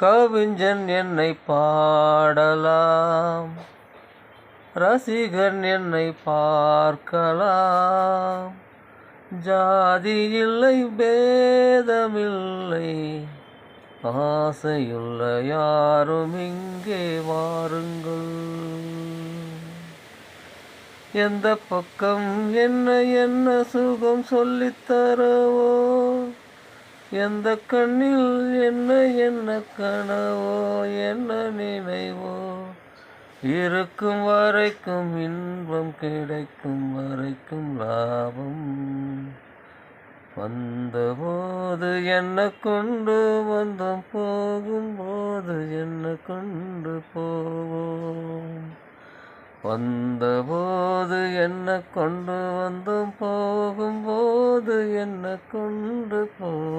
கவிஞன் என்னை பாடலாம். ரசிகன் என்னை பார்க்கலாம். ஜாதி இல்லை பேதமில்லை. ஆசையுள்ள யாரும் இங்கே வாருங்கள். எந்த பக்கம் என்ன என்ன சுகம் சொல்லித்தரவோ எந்த கண்ணில் என்ன என்ன கனவோ என்ன நினைவோ இருக்கும் வரைக்கும் இன்பம் கிடைக்கும் வரைக்கும் லாபம். வந்தபோது என்ன கொண்டு வந்தோம் போகும்போது என்ன கொண்டு போவோம். வந்தபோது என்ன கொண்டு வந்தோம் போகும்போது என்ன கொண்டு போ